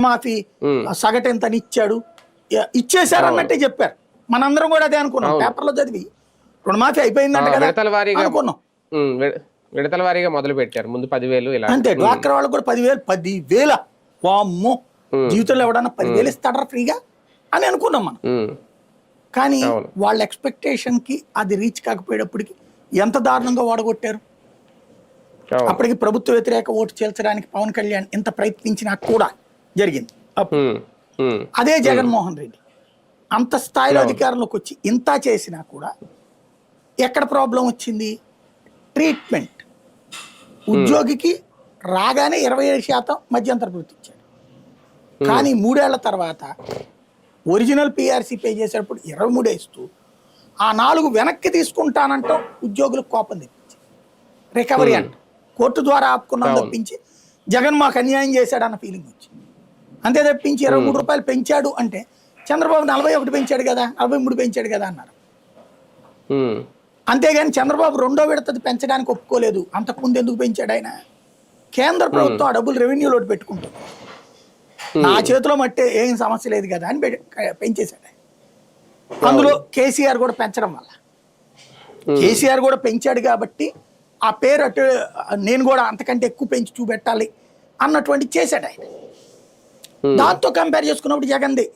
మాఫీ. సగటు ఎంత అని ఇచ్చాడు ఇచ్చేశారు అన్నట్టే చెప్పారు. మనందరం కూడా అదే అనుకున్నాం. పేపర్లో చదివి. రుణమాఫీ అయిపోయిందంట కదా. అనుకున్నాం. విడతల వారీగా మొదలు పెట్టారు. ముందు పదివేలు ఇలా. అంతే డ్వాక్రా వాళ్ళకి కూడా పదివేలు పదివేల. వామ్మో. జీవితంలో ఎవడన్నా పదివేలు ఇస్తాడరా ఫ్రీగా? అని అనుకున్నాం మనం. కానీ. వాళ్ళ expectation కి అది రీచ్ కాకపోయేటప్పటికి ఎంత దారుణంగా ఓడగొట్టారు? అవును. అప్పటికి ప్రభుత్వ వ్యతిరేక ఓటు చేల్చడానికి పవన్ కళ్యాణ్ ఎంత ప్రయత్నించినా కూడా జరిగింది. అప్పుడు అదే జగన్మోహన్ రెడ్డి అంత స్థాయిలో అధికారంలోకి వచ్చి ఇంత చేసినా కూడా ఎక్కడ ప్రాబ్లం వచ్చింది? ట్రీట్మెంట్. ఉద్యోగికి రాగానే ఇరవై ఏడు శాతం మధ్యంతర వృత్తి ఇచ్చాడు కానీ మూడేళ్ళ తర్వాత ఒరిజినల్ పిఆర్సీ పే చేసేటప్పుడు ఇరవై మూడే ఇస్తూ ఆ నాలుగు వెనక్కి తీసుకుంటానంటాం ఉద్యోగులకు కోపం తెప్పించి. రికవరీ అంట. కోర్టు ద్వారా ఆపుకున్నాం. తప్పించి జగన్ మాకు అన్యాయం చేశాడన్న ఫీలింగ్ వచ్చింది. అంతే తప్పించి ఇరవై మూడు రూపాయలు పెంచాడు అంటే చంద్రబాబు నలభై ఒకటి పెంచాడు కదా నలభై మూడు పెంచాడు కదా అన్నారు. అంతేగాని చంద్రబాబు రెండో విడతది పెంచడానికి ఒప్పుకోలేదు. అంతకుముందు ఎందుకు పెంచాడు ఆయన? కేంద్ర ప్రభుత్వం ఆ డబ్బులు రెవెన్యూలో పెట్టుకుంటుంది. నా చేతిలో మట్టే ఏం సమస్య లేదు కదా అని పెంచేశాడు. అందులో కేసీఆర్ కూడా పెంచడం వల్ల. కేసీఆర్ కూడా పెంచాడు కాబట్టి ఆ పేరు అటు నేను కూడా అంతకంటే ఎక్కువ పెంచి చూపెట్టాలి అన్నటువంటి చేశాడు ఆయన. దాంతో కంపేర్ చేసుకున్నప్పుడు జగన్ది.